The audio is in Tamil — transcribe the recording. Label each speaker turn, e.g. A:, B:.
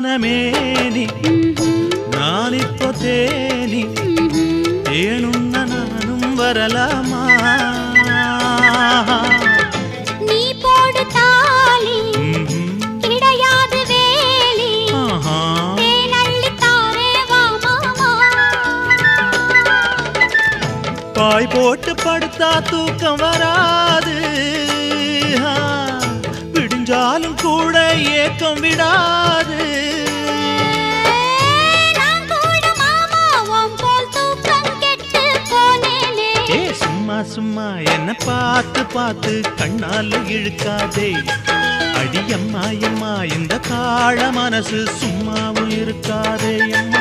A: வானமேனி நான் இப்போ தேனி. தேனுண்ண நானும் வரலாமா? பாய் போட்டு படுத்தா தூக்கம் வராது. ஏக்கம் விடாது. சும்மா சும்மா என்ன பார்த்து பார்த்து கண்ணால இழுக்காதே. அடியம்மா எம்மா இந்த காழ மனசு சும்மாவும் இருக்காதே அம்மா.